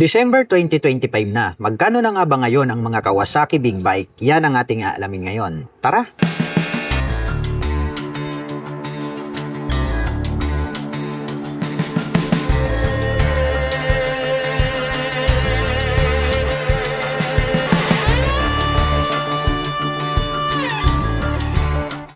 December 2025 na. Magkano na nga ba ngayon ang mga Kawasaki Big Bike? Yan ang ating aalamin ngayon. Tara!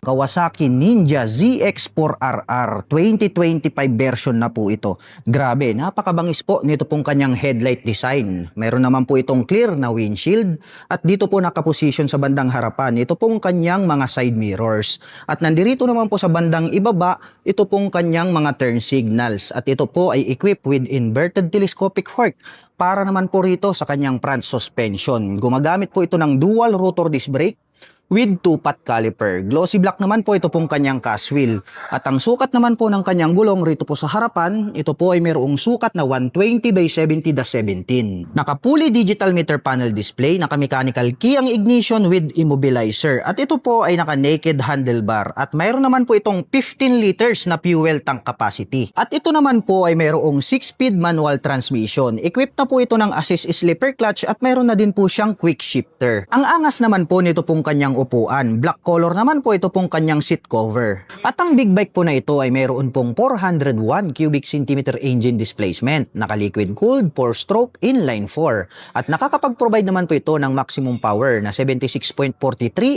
Kawasaki Ninja ZX4RR 2025 version na po ito. Grabe, napakabangis po nito pong kanyang headlight design. Meron naman po itong clear na windshield at dito po nakaposition sa bandang harapan. Ito pong kanyang mga side mirrors. At nandirito naman po sa bandang ibaba, ito pong kanyang mga turn signals. At ito po ay equipped with inverted telescopic fork para naman po rito sa kanyang front suspension. Gumagamit po ito ng dual rotor disc brake with two-pot caliper. Glossy black naman po ito pong kanyang cast wheel. At ang sukat naman po ng kanyang gulong rito po sa harapan, ito po ay mayroong sukat na 120 by 70 the 17. Naka-fully digital meter panel display, naka-mechanical key ang ignition with immobilizer. At ito po ay naka-naked handlebar. At mayroon naman po itong 15 liters na fuel tank capacity. At ito naman po ay mayroong 6-speed manual transmission. Equipped na po ito ng assist slipper clutch at mayroon na din po siyang quick shifter. Ang angas naman po nito pong kanyang upuan. Black color naman po ito pong kanyang seat cover. At ang big bike po na ito ay mayroon pong 401 cubic centimeter engine displacement, naka-liquid cooled, 4-stroke, inline 4. At nakakapag-provide naman po ito ng maximum power na 76.43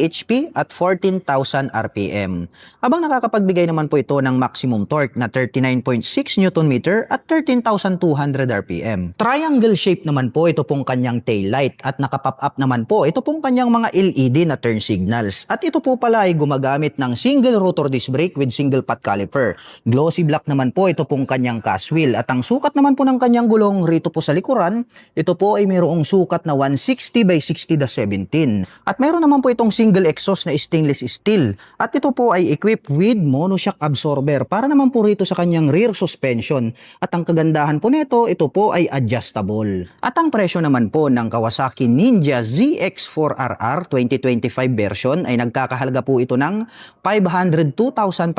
HP at 14,000 RPM. Habang nakakapagbigay naman po ito ng maximum torque na 39.6 Nm at 13,200 RPM. Triangle shape naman po ito pong kanyang tail light at nakapop up naman po ito pong kanyang mga LED na turn signals. At ito po pala ay gumagamit ng single rotor disc brake with single pot caliper. Glossy black naman po ito pong kanyang cast wheel. At ang sukat naman po ng kanyang gulong rito po sa likuran, ito po ay mayroong sukat na 160 by 60 the 17. At mayroon naman po itong single exhaust na stainless steel. At ito po ay equipped with monoshock absorber para naman po rito sa kanyang rear suspension. At ang kagandahan po nito, ito po ay adjustable. At ang presyo naman po ng Kawasaki Ninja ZX4RR 2025 version ay nagkakahalaga po ito ng 502,500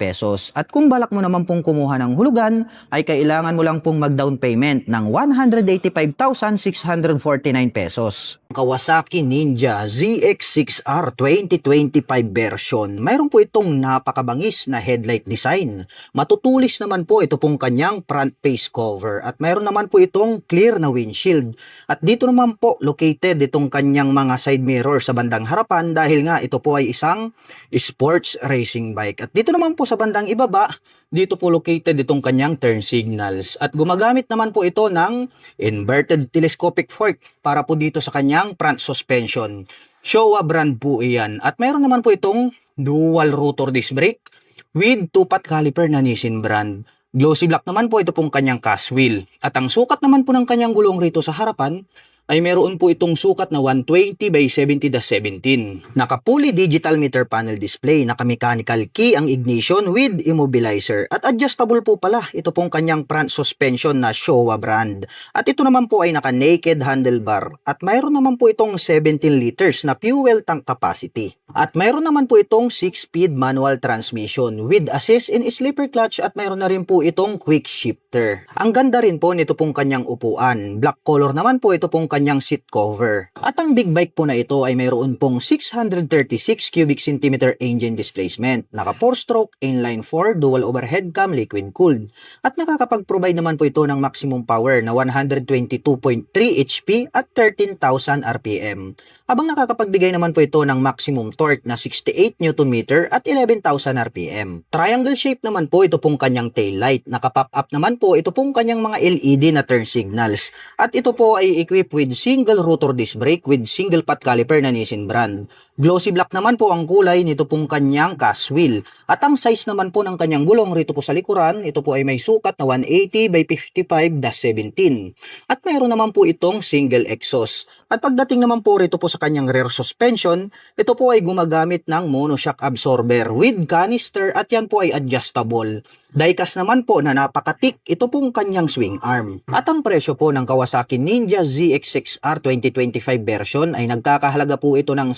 pesos. At kung balak mo naman pong kumuha ng hulugan, ay kailangan mo lang pong mag-down payment ng 185,649 pesos. Kawasaki Ninja ZX6R 2025 version. Mayroon po itong napakabangis na headlight design. Matutulis naman po ito pong kanyang front face cover at mayroon naman po itong clear na windshield. At dito naman po located itong kanyang mga side mirror sa bandang harapan dahil nga ito po ay isang sports racing bike. At dito naman po sa bandang ibaba, dito po located itong kanyang turn signals. At gumagamit naman po ito ng inverted telescopic fork para po dito sa kanyang front suspension. Showa brand po iyan. At mayroon naman po itong dual rotor disc brake with two-pot caliper na Nissin brand. Glossy black naman po ito pong kanyang cast wheel. At ang sukat naman po ng kanyang gulong rito sa harapan ay meron po itong sukat na 120 by 70 the 17. Naka-fully digital meter panel display, naka-mechanical key ang ignition with immobilizer at adjustable po pala ito pong kanyang front suspension na Showa brand. At ito naman po ay naka-naked handlebar at mayroon naman po itong 17 liters na fuel tank capacity. At mayroon naman po itong 6-speed manual transmission with assist in slipper clutch at mayroon na rin po itong quick shifter. Ang ganda rin po nito pong kanyang upuan. Black color naman po ito pong kanyang seat cover. At ang big bike po na ito ay mayroon pong 636 cubic centimeter engine displacement. Naka 4-stroke, inline 4, dual overhead cam, liquid cooled. At nakakapag-provide naman po ito ng maximum power na 122.3 HP at 13,000 RPM. Habang nakakapagbigay naman po ito ng maximum torque na 68 Nm at 11,000 RPM. Triangle shape naman po ito pong kanyang tail light. Naka-pop up naman po ito pong kanyang mga LED na turn signals. At ito po ay equipped with single rotor disc brake with single pot caliper na Nissin brand. Glossy black naman po ang kulay nito pong kanyang cast wheel. At ang size naman po ng kanyang gulong rito po sa likuran, ito po ay may sukat na 180 by 55-17. At mayroon naman po itong single exhaust. At pagdating naman po rito po sa kanyang rear suspension, ito po ay gumagamit ng monoshock absorber with canister at yan po ay adjustable. Diecast naman po na napakatik, ito pong kanyang swing arm. At ang presyo po ng Kawasaki Ninja ZX6R 2025 version ay nagkakahalaga po ito ng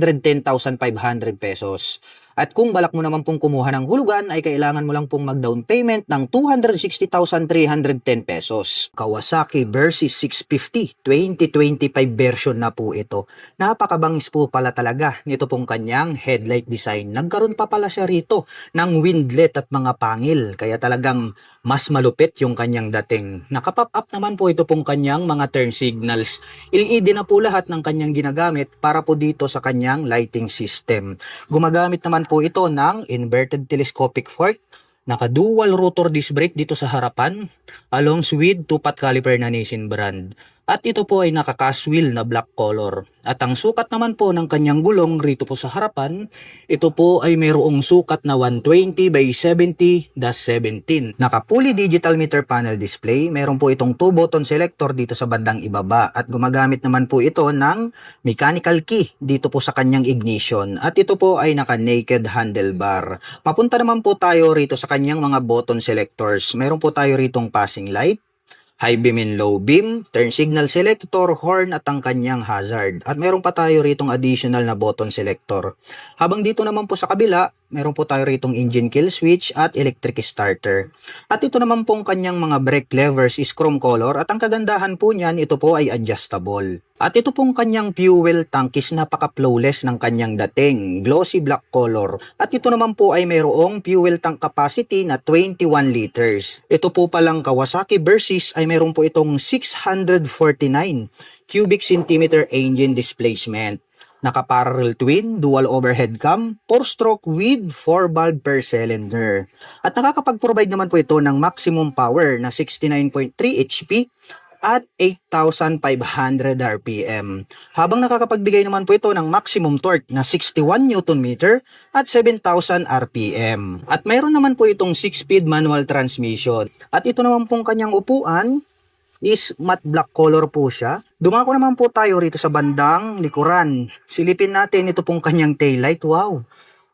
710,500 pesos. At kung balak mo naman pong kumuha ng hulugan ay kailangan mo lang pong mag-down payment ng 260,310 pesos. Kawasaki Versys 650 2025 version na po ito. Napakabangis po pala talaga nito pong kanyang headlight design. Nagkaroon pa pala siya rito ng windlet at mga pangil kaya talagang mas malupit yung kanyang dating. Nakapop up naman po ito pong kanyang mga turn signals. LED na po lahat ng kanyang ginagamit para po dito sa kanyang lighting system. Gumagamit naman po ito ng inverted telescopic fork, naka dual rotor disc brake dito sa harapan, along with two-pot caliper na Nissin brand. At ito po ay naka-cast wheel na black color. At ang sukat naman po ng kanyang gulong rito po sa harapan, ito po ay mayroong sukat na 120 by 70-17. Naka-fully digital meter panel display, meron po itong 2 button selector dito sa bandang ibaba at gumagamit naman po ito ng mechanical key dito po sa kanyang ignition. At ito po ay naka-naked handlebar. Papunta naman po tayo rito sa kanyang mga button selectors. Meron po tayo ritong passing light, high beam and low beam, turn signal selector, horn at ang kanyang hazard. At meron pa tayo ritong additional na button selector. Habang dito naman po sa kabila, meron po tayo ritong engine kill switch at electric starter. At ito naman pong kanyang mga brake levers is chrome color at ang kagandahan po niyan, ito po ay adjustable. At ito pong kanyang fuel tank is napaka-flawless ng kanyang dating, glossy black color. At ito naman po ay mayroong fuel tank capacity na 21 liters. Ito po palang Kawasaki Versys ay mayroon po itong 649 cubic centimeter engine displacement. Naka-parallel twin, dual overhead cam, 4-stroke with 4 valve per cylinder. At nakakapag-provide naman po ito ng maximum power na 69.3 HP at 8,500 RPM. Habang nakakapagbigay naman po ito ng maximum torque na 61 Nm at 7,000 RPM. At mayroon naman po itong 6-speed manual transmission. At ito naman pong kanyang upuan is matte black color po siya. Dumako naman po tayo rito sa bandang likuran. Silipin natin ito pong kanyang taillight. Wow!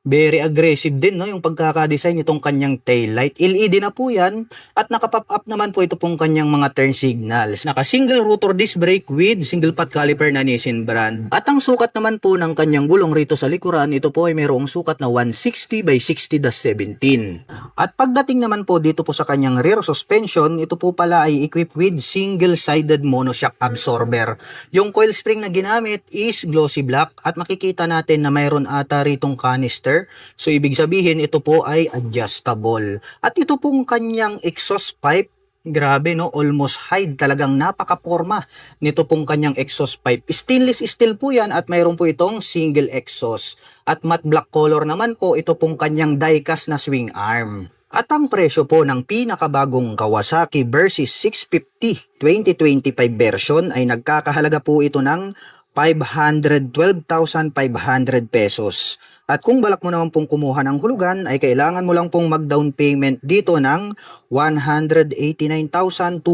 Very aggressive din no yung pagkaka-design itong kanyang taillight. LED na po 'yan at naka-pop up naman po ito pong kanyang mga turn signals. Naka single rotor disc brake with single pot caliper na Nissin brand. At ang sukat naman po ng kanyang gulong rito sa likuran, ito po ay mayroong sukat na 160 by 60-17. At pagdating naman po dito po sa kanyang rear suspension, ito po pala ay equipped with single-sided monoshock absorber. Yung coil spring na ginamit is glossy black at makikita natin na mayroon ata ritong canister So, ibig sabihin, ito po ay adjustable. At ito pong kanyang exhaust pipe, grabe no, almost hide. Talagang napaka-forma nito pong kanyang exhaust pipe. Stainless steel po yan at mayroon po itong single exhaust. At matte black color naman po, ito pong kanyang die-cast na swing arm. At ang presyo po ng pinakabagong Kawasaki Versys 650 2025 version ay nagkakahalaga po ito ng 512,500 pesos. At kung balak mo naman pong kumuha ng hulugan ay kailangan mo lang pong mag-down payment dito ng 189,239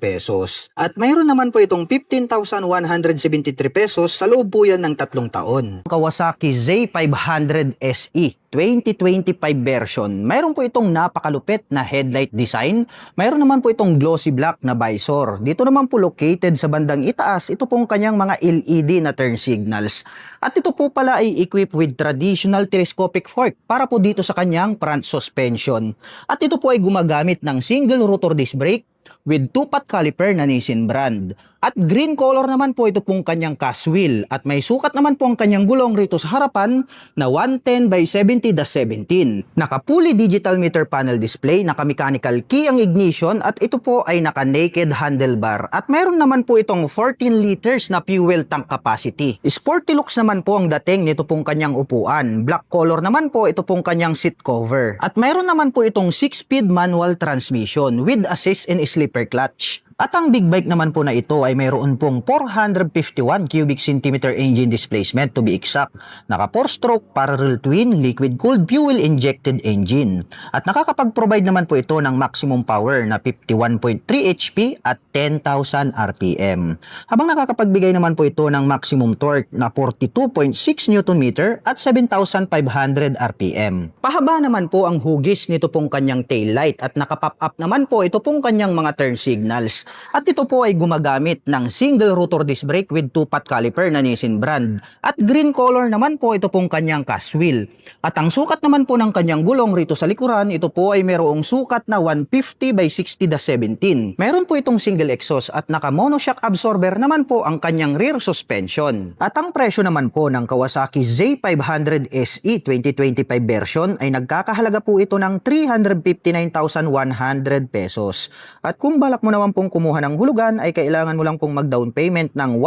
pesos. At mayroon naman po itong 15,173 pesos sa loob po yan ng tatlong taon. Kawasaki Z500 SE 2025 version. Mayroon po itong napakalupit na headlight design. Mayroon naman po itong glossy black na visor. Dito naman po located sa bandang itaas, ito pong kanyang mga LED na turn signals. At ito po pala ay equipped with traditional telescopic fork para po dito sa kanyang front suspension. At ito po ay gumagamit ng single rotor disc brake with two-pot caliper na Nissin brand. At green color naman po ito pong kanyang cast wheel at may sukat naman po ang kanyang gulong rito sa harapan na 110 by 70-17. Naka-fully digital meter panel display, naka-mechanical key ang ignition at ito po ay naka-naked handlebar. At mayroon naman po itong 14 liters na fuel tank capacity. Sporty looks naman po ang dating nito pong kanyang upuan. Black color naman po ito pong kanyang seat cover. At mayroon naman po itong 6-speed manual transmission with assist and slipper clutch. At ang big bike naman po na ito ay mayroon pong 451 cubic centimeter engine displacement to be exact. Naka 4-stroke parallel twin liquid cooled fuel injected engine. At nakakapag-provide naman po ito ng maximum power na 51.3 HP at 10,000 RPM. Habang nakakapagbigay naman po ito ng maximum torque na 42.6 Nm at 7,500 RPM. Pahaba naman po ang hugis nito pong kanyang taillight at nakapop up naman po ito pong kanyang mga turn signals. At ito po ay gumagamit ng single rotor disc brake with two-pot caliper na Nissin brand. At green color naman po ito pong kanyang cast wheel. At ang sukat naman po ng kanyang gulong rito sa likuran, ito po ay mayroong sukat na 150 by 60 17. Meron po itong single exhaust at naka monoshock absorber naman po ang kanyang rear suspension. At ang presyo naman po ng Kawasaki Z500 SE 2025 version ay nagkakahalaga po ito ng 359,100 pesos. At kung balak mo naman pong kumuha ng hulugan ay kailangan mo lang pong mag-down payment ng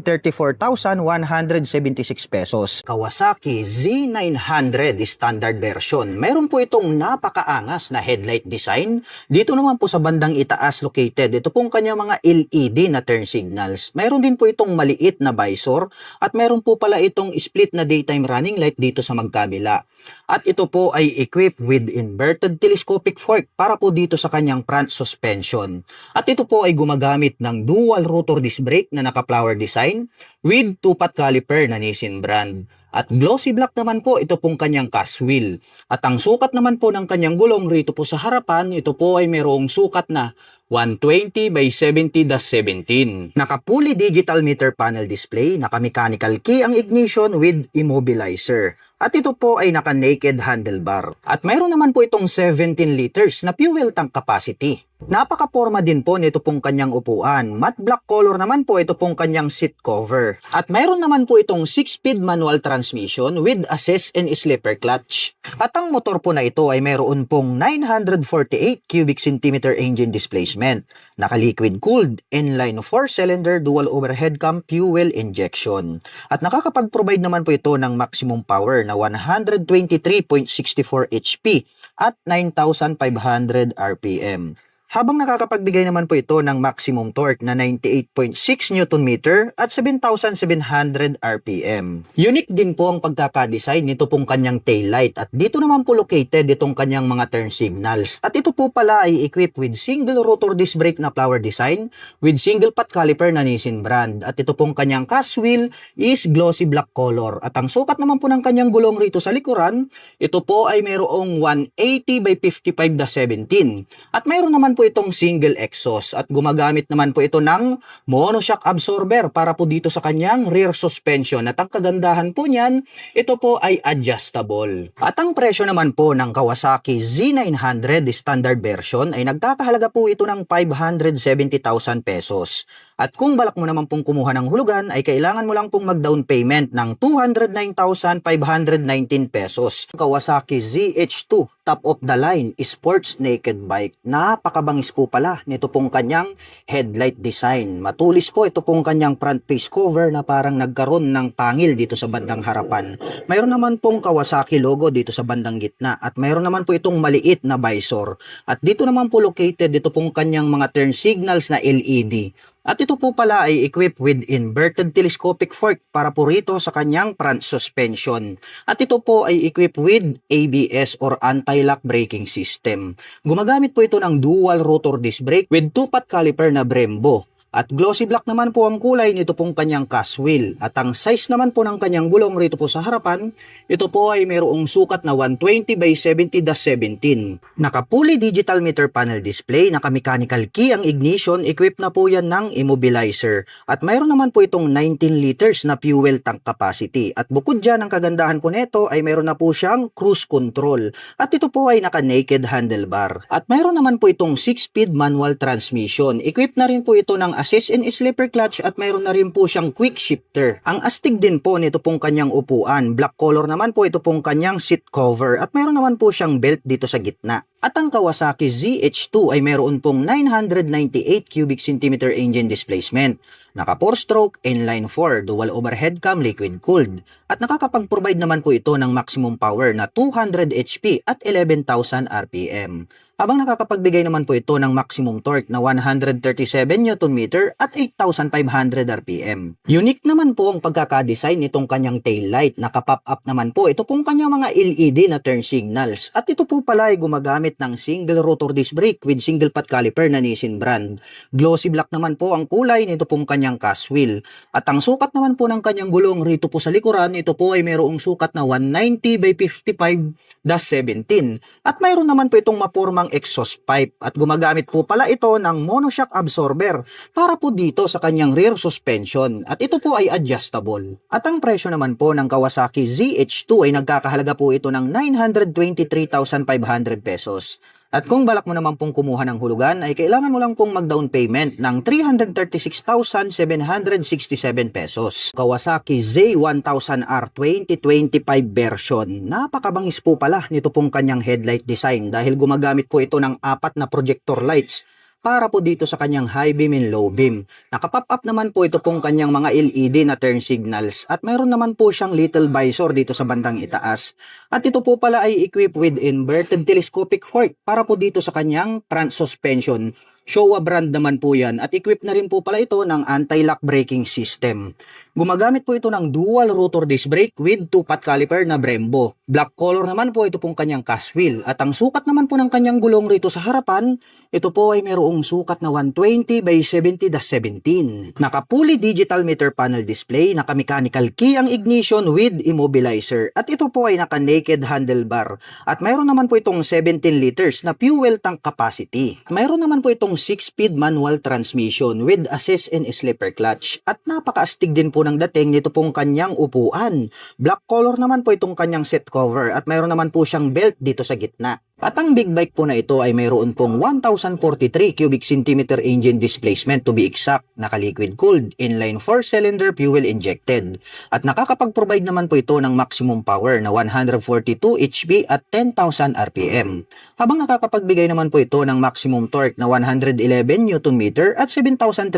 134,176 pesos. Kawasaki Z900 standard version. Meron po itong napakaangas na headlight design. Dito naman po sa bandang itaas located, ito pong kanya mga LED na turn signals. Meron din po itong maliit na visor at meron po pala itong split na daytime running light dito sa magkabila. At ito po ay equipped with inverted telescopic fork para po dito sa kanyang front suspension. At ito po ay gumagamit ng dual rotor disc brake na naka-flower design with two-pot caliper na Nissin brand. At glossy black naman po ito pong kanyang cast wheel. At ang sukat naman po ng kanyang gulong rito po sa harapan, ito po ay mayroong sukat na 120 by 70-17. Naka-fully digital meter panel display, naka-mechanical key ang ignition with immobilizer. At ito po ay naka-naked handlebar. At mayroon naman po itong 17 liters na fuel tank capacity. Napaka-forma din po nito pong kanyang upuan. Matte black color naman po ito pong kanyang seat cover. At mayroon naman po itong 6-speed manual transmission with assist and slipper clutch. At ang motor po na ito ay mayroon pong 948 cubic centimeter engine displacement. Naka-liquid cooled, inline 4-cylinder dual overhead cam fuel injection. At nakakapag-provide naman po ito ng maximum power na 123.64 HP at 9,500 RPM. Habang nakakapagbigay naman po ito ng maximum torque na 98.6 Nm at 7,700 RPM. Unique din po ang pagkakadesign nito pong kanyang taillight at dito naman po located itong kanyang mga turn signals. At ito po pala ay equipped with single rotor disc brake na flower design with single pot caliper na Nissin brand. At ito pong kanyang cast wheel is glossy black color. At ang sukat naman po ng kanyang gulong rito sa likuran, ito po ay mayroong 180 by 55 na 17. At mayroon naman po itong single exhaust at gumagamit naman po ito ng monoshock absorber para po dito sa kanyang rear suspension at ang kagandahan po niyan, ito po ay adjustable. At ang presyo naman po ng Kawasaki Z900 standard version ay nagkakahalaga po ito ng 570,000 pesos. At kung balak mo naman pong kumuha ng hulugan ay kailangan mo lang pong mag-down payment ng 209,519 pesos. Kawasaki ZH2 top of the line sports naked bike. Napakabangis po pala nito pong kanyang headlight design. Matulis po ito pong kanyang front face cover na parang nagkaroon ng pangil dito sa bandang harapan. Mayroon naman pong Kawasaki logo dito sa bandang gitna at mayroon naman po itong maliit na visor. At dito naman po located dito pong kanyang mga turn signals na LED. At ito po pala ay equipped with inverted telescopic fork para po rito sa kanyang front suspension. At ito po ay equipped with ABS or anti-lock braking system. Gumagamit po ito ng dual rotor disc brake with two-pot caliper na Brembo. At glossy black naman po ang kulay nito pong kanyang cast wheel. At ang size naman po ng kanyang gulong rito po sa harapan, ito po ay mayroong sukat na 120 by 70-17. Naka-fully digital meter panel display, naka-mechanical key ang ignition, equipped na po yan ng immobilizer. At mayroon naman po itong 19 liters na fuel tank capacity. At bukod dyan, ang kagandahan po nito ay mayroon na po siyang cruise control. At ito po ay naka-naked handlebar. At mayroon naman po itong 6-speed manual transmission. Equipped na rin po ito ng assist and slipper clutch at mayroon na rin po siyang quick shifter. Ang astig din po nito pong kanyang upuan. Black color naman po ito pong kanyang seat cover at mayroon naman po siyang belt dito sa gitna. At ang Kawasaki ZH2 ay mayroon pong 998 cubic centimeter engine displacement. Naka 4-stroke, inline 4, dual overhead cam liquid cooled. At nakakapag-provide naman po ito ng maximum power na 200 HP at 11,000 RPM. Habang nakakapagbigay naman po ito ng maximum torque na 137 Nm at 8,500 RPM. Unique naman po ang pagkakadesign nitong kanyang taillight. Naka-pop up naman po ito pong kanyang mga LED na turn signals. At ito po pala ay gumagamit ng single rotor disc brake with single pot caliper na Nissin brand. Glossy black naman po ang kulay nito pong kanyang cast wheel. At ang sukat naman po ng kanyang gulong rito po sa likuran, ito po ay mayroong sukat na 190 by 55-17. At mayroon naman po itong mapormang kanyang exhaust pipe at gumagamit po pala ito ng monoshock absorber para po dito sa kanyang rear suspension at ito po ay adjustable. At ang presyo naman po ng Kawasaki ZH2 ay nagkakahalaga po ito ng 923,500 pesos. At kung balak mo naman pong kumuha ng hulugan ay kailangan mo lang pong mag-down payment ng 336,767 pesos. Kawasaki Z1000R 2025 version. Napakabangis po pala nito pong kanyang headlight design dahil gumagamit po ito ng apat na projector lights para po dito sa kanyang high beam and low beam. Nakapop up naman po ito pong kanyang mga LED na turn signals at mayroon naman po siyang little visor dito sa bandang itaas. At ito po pala ay equipped with inverted telescopic fork para po dito sa kanyang front suspension. Showa brand naman po yan at equipped na rin po pala ito ng anti-lock braking system. Gumagamit po ito ng dual rotor disc brake with 2-pot caliper na Brembo. Black color naman po ito pong kanyang cast wheel at ang sukat naman po ng kanyang gulong rito sa harapan, ito po ay mayroong sukat na 120 by 70-17. Naka-fully digital meter panel display, naka-mechanical key ang ignition with immobilizer at ito po ay naka-naked handlebar at mayroon naman po itong 17 liters na fuel tank capacity. Mayroon naman po itong 6-speed manual transmission with assist and slipper clutch at napakaastig din po ng dating nito pong kanyang upuan. Black color naman po itong kanyang seat cover at mayroon naman po siyang belt dito sa gitna. At ang big bike po na ito ay mayroon pong 1,043 cubic centimeter engine displacement to be exact, naka-liquid cooled, inline 4-cylinder fuel injected. At nakakapag-provide naman po ito ng maximum power na 142 HP at 10,000 RPM. Habang nakakapagbigay naman po ito ng maximum torque na 111 Nm at 7,300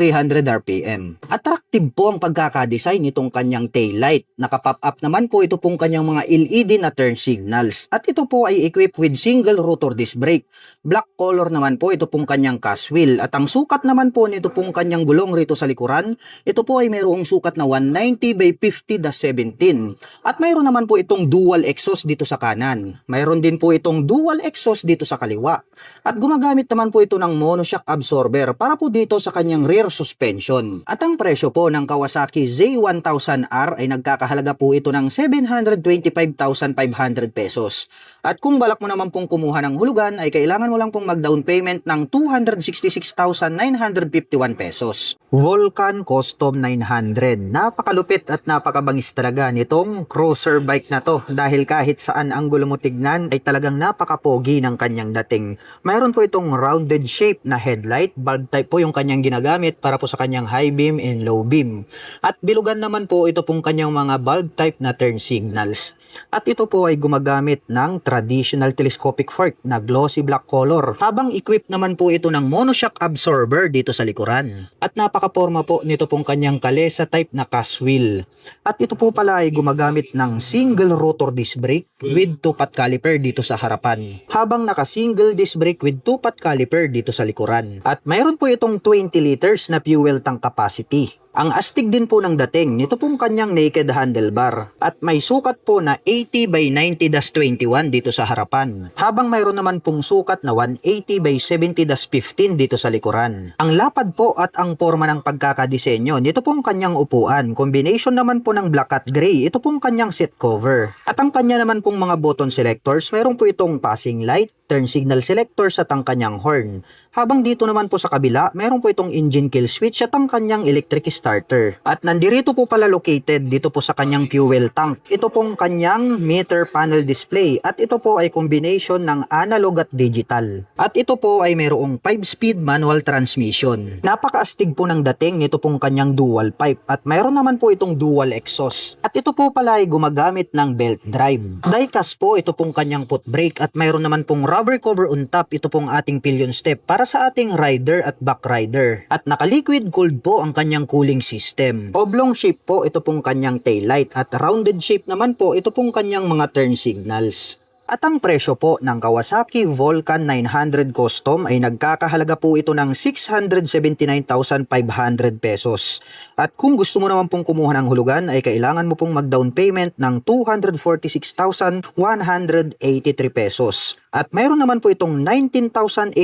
RPM. Attractive po ang pagkakadesign nitong kanyang taillight. Nakapop up naman po ito pong kanyang mga LED na turn signals. At ito po ay equipped with single single rotor disc brake. Black color naman po ito pong kanyang cast wheel at ang sukat naman po nito pong kanyang gulong rito sa likuran, ito po ay mayroong sukat na 190 by 50-17 at mayroon naman po itong dual exhaust dito sa kanan. Mayroon din po itong dual exhaust dito sa kaliwa at gumagamit naman po ito ng monoshock absorber para po dito sa kanyang rear suspension. At ang presyo po ng Kawasaki Z1000R ay nagkakahalaga po ito ng 725,500 pesos. At kung balak mo naman pong kumuha ng hulugan ay kailangan mo lang pong mag-down payment ng 266,951 pesos. Vulcan Custom 900. Napakalupit at napakabangis talaga nitong cruiser bike na to dahil kahit saan angulo mo tignan ay talagang napakapogi ng kanyang dating. Mayroon po itong rounded shape na headlight, bulb type po yung kanyang ginagamit para po sa kanyang high beam and low beam. At bilugan naman po ito pong kanyang mga bulb type na turn signals. At ito po ay gumagamit ng traditional telescopic fork na glossy black color habang equipped naman po ito ng monoshock absorber dito sa likuran. At napakaporma po nito pong kanyang kalesa type na cast wheel. At ito po pala ay gumagamit ng single rotor disc brake with 2-pot caliper dito sa harapan. Habang naka single disc brake with 2-pot caliper dito sa likuran. At mayroon po itong 20 liters na fuel tank capacity. Ang astig din po ng dating nito pong kanyang naked handlebar at may sukat po na 80 by 90-21 dito sa harapan. Habang mayroon naman pong sukat na 180 by 70-15 dito sa likuran. Ang lapad po at ang forma ng pagkakadisenyo nito pong kanyang upuan. Combination naman po ng black at gray. Ito pong kanyang seat cover. At ang kanya naman pong mga button selectors, mayroon po itong passing light, turn signal selector at ang kanyang horn. Habang dito naman po sa kabila, meron po itong engine kill switch at ang kanyang electric starter. At nandirito po pala located dito po sa kanyang fuel tank. Ito pong kanyang meter panel display at ito po ay combination ng analog at digital. At ito po ay mayroong 5-speed manual transmission. Napakaastig po ng dating nito pong kanyang dual pipe at mayroon naman po itong dual exhaust. At ito po pala ay gumagamit ng belt drive. Diecast po ito pong kanyang foot brake at mayroon naman pong rubber cover on top ito pong ating pillion step para sa ating rider at back rider. At naka-liquid cooled po ang kanyang cooling system. Oblong shape po ito pong kanyang taillight at rounded shape naman po ito pong kanyang mga turn signals. At ang presyo po ng Kawasaki Vulcan 900 Custom ay nagkakahalaga po ito ng 679,500 pesos. At kung gusto mo naman pong kumuha ng hulugan ay kailangan mo pong mag-down payment ng 246,183 pesos. At mayroon naman po itong 19,823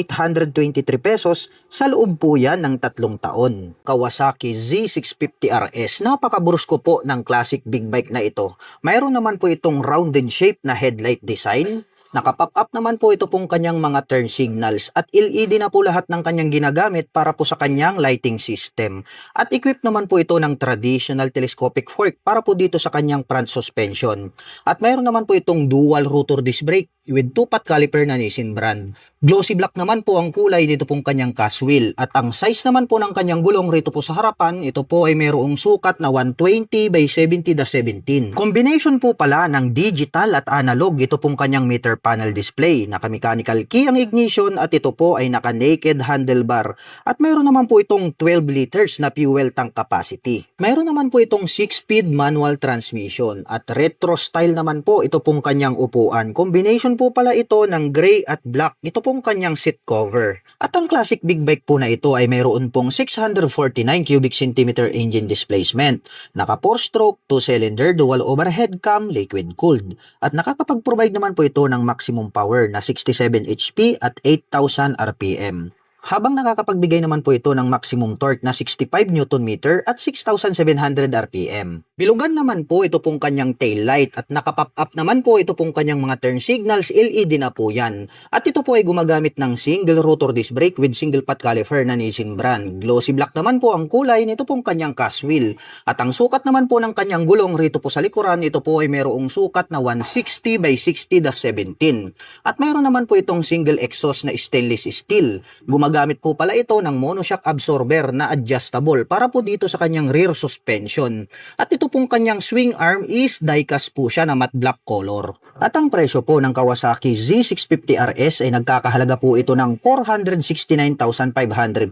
pesos sa loob po yan ng tatlong taon. Kawasaki Z650 RS, napakaburusko po ng classic big bike na ito. Mayroon naman po itong rounded shape na headlight design Naka-pop up naman po ito pong kanyang mga turn signals at LED na po lahat ng kanyang ginagamit para po sa kanyang lighting system. At equipped naman po ito ng traditional telescopic fork para po dito sa kanyang front suspension. At mayroon naman po itong dual rotor disc brake with two-pot caliper na Nissin brand. Glossy black naman po ang kulay dito pong kanyang cast wheel at ang size naman po ng kanyang gulong rito po sa harapan, ito po ay mayroong sukat na 120 by 70 the 17. Combination po pala ng digital at analog ito pong kanyang meter panel display. Naka-mechanical key ang ignition at ito po ay naka-naked handlebar at mayroon naman po itong 12 liters na fuel tank capacity. Mayroon naman po itong 6-speed manual transmission at retro style naman po ito pong kanyang upuan. Combination po pala ito ng gray at black. Ito pong kanyang seat cover. At ang classic big bike po na ito ay mayroon pong 649 cubic centimeter engine displacement. Naka 4-stroke, 2-cylinder, dual overhead cam, liquid cooled. At nakakapag-provide naman po ito ng maximum power na 67 HP at 8,000 RPM. Habang nakakapagbigay naman po ito ng maximum torque na 65 Nm at 6,700 RPM. Bilugan naman po ito pong kanyang tail light at nakapop up naman po ito pong kanyang mga turn signals LED na po yan. At ito po ay gumagamit ng single rotor disc brake with single pot caliper na Nissin brand. Glossy black naman po ang kulay nito pong kanyang cast wheel. At ang sukat naman po ng kanyang gulong rito po sa likuran, ito po ay mayroong sukat na 160 by 60 the 17. At mayroon naman po itong single exhaust na stainless steel. Gumagamit po pala ito ng monoshock absorber na adjustable para po dito sa kanyang rear suspension. At ito pong kanyang swing arm is diecast po siya na matte black color. At ang presyo po ng Kawasaki Z650 RS ay nagkakahalaga po ito ng 469,500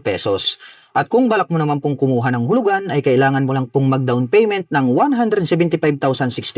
pesos. At kung balak mo naman pong kumuha ng hulugan ay kailangan mo lang pong mag-down payment ng 175,060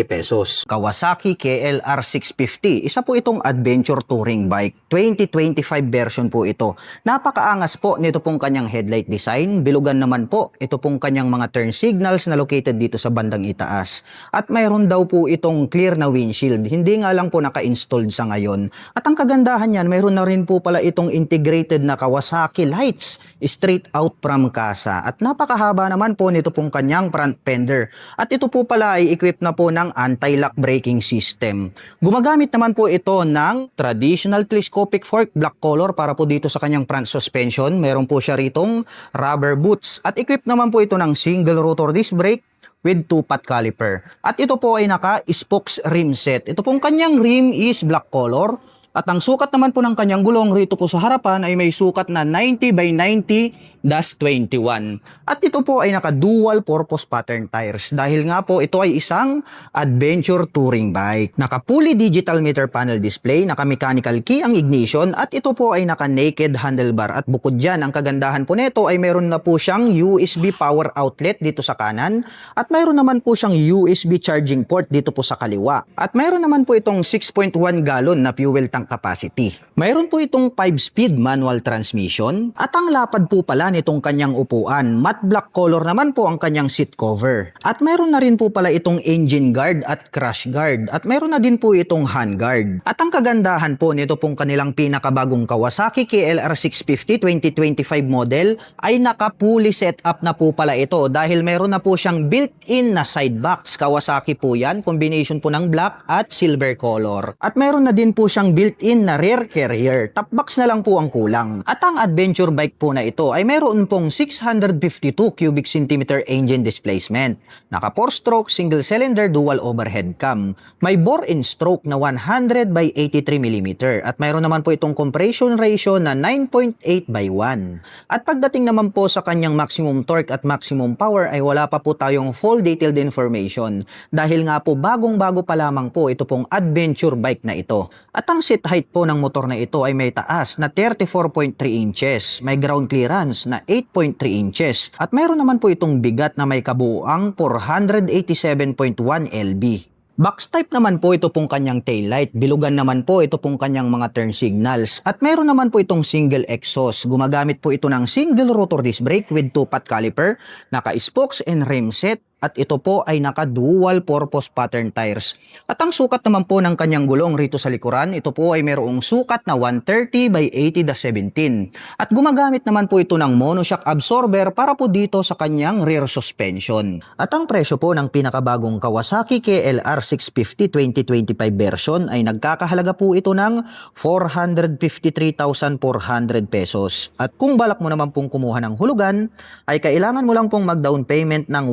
pesos. Kawasaki KLR 650, isa po itong adventure touring bike. 2025 version po ito. Napakaangas po nito pong kanyang headlight design. Bilugan naman po ito pong kanyang mga turn signals na located dito sa bandang itaas. At mayroon daw po itong clear na windshield. Hindi nga lang po naka-installed sa ngayon. At ang kagandahan niyan, mayroon na rin po pala itong integrated na Kawasaki lights straight out from. At napakahaba naman po nito pong kanyang front fender. At ito po pala ay equipped na po ng anti-lock braking system. Gumagamit naman po ito ng traditional telescopic fork black color para po dito sa kanyang front suspension. Meron po siya ritong rubber boots. At equipped naman po ito ng single rotor disc brake with two-pot caliper. At ito po ay naka-spokes rim set. Ito pong kanyang rim is black color. At ang sukat naman po ng kanyang gulong rito po sa harapan ay may sukat na 90 by 90 21. At ito po ay naka-dual purpose pattern tires dahil nga po ito ay isang adventure touring bike. Naka-fully digital meter panel display, naka-mechanical key ang ignition at ito po ay naka-naked handlebar at bukod dyan ang kagandahan po nito ay mayroon na po siyang USB power outlet dito sa kanan at mayroon naman po siyang USB charging port dito po sa kaliwa. At mayroon naman po itong 6.1 gallon na fuel tank capacity. Mayroon po itong 5-speed manual transmission at ang lapad po pala nitong kanyang upuan. Matte black color naman po ang kanyang seat cover. At mayroon na rin po pala itong engine guard at crash guard. At mayroon na din po itong hand guard. At ang kagandahan po nito pong kanilang pinakabagong Kawasaki KLR 650 2025 model ay naka-fully set up na po pala ito dahil mayroon na po siyang built-in na side box. Kawasaki po yan, combination po ng black at silver color. At mayroon na din po siyang built-in na rear carrier. Top box na lang po ang kulang. At ang adventure bike po na ito ay mayroon pong 652 cubic centimeter engine displacement. Naka 4-stroke single cylinder dual overhead cam. May bore in stroke na 100 by 83 mm at mayroon naman po itong compression ratio na 9.8 by 1. At pagdating naman po sa kanyang maximum torque at maximum power ay wala pa po tayong full detailed information dahil nga po bagong-bago pa lamang po ito pong adventure bike na ito. At ang height po ng motor na ito ay may taas na 34.3 inches, may ground clearance na 8.3 inches at mayroon naman po itong bigat na may kabuuang 487.1 lb. Box type naman po ito pong kanyang taillight. Bilugan naman po ito pong kanyang mga turn signals. At meron naman po itong single exhaust. Gumagamit po ito ng single rotor disc brake with two-pot caliper, naka-spokes and rim set, at ito po ay naka dual purpose pattern tires. At ang sukat naman po ng kanyang gulong rito sa likuran, ito po ay mayroong sukat na 130 by 80 17. At gumagamit naman po ito ng monoshock absorber para po dito sa kanyang rear suspension. At ang presyo po ng pinakabagong Kawasaki KLR 650 2025 version ay nagkakahalaga po ito ng 453,400 pesos. At kung balak mo naman pong kumuha ng hulugan, ay kailangan mo lang pong mag-down payment ng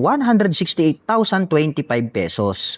168,025 pesos.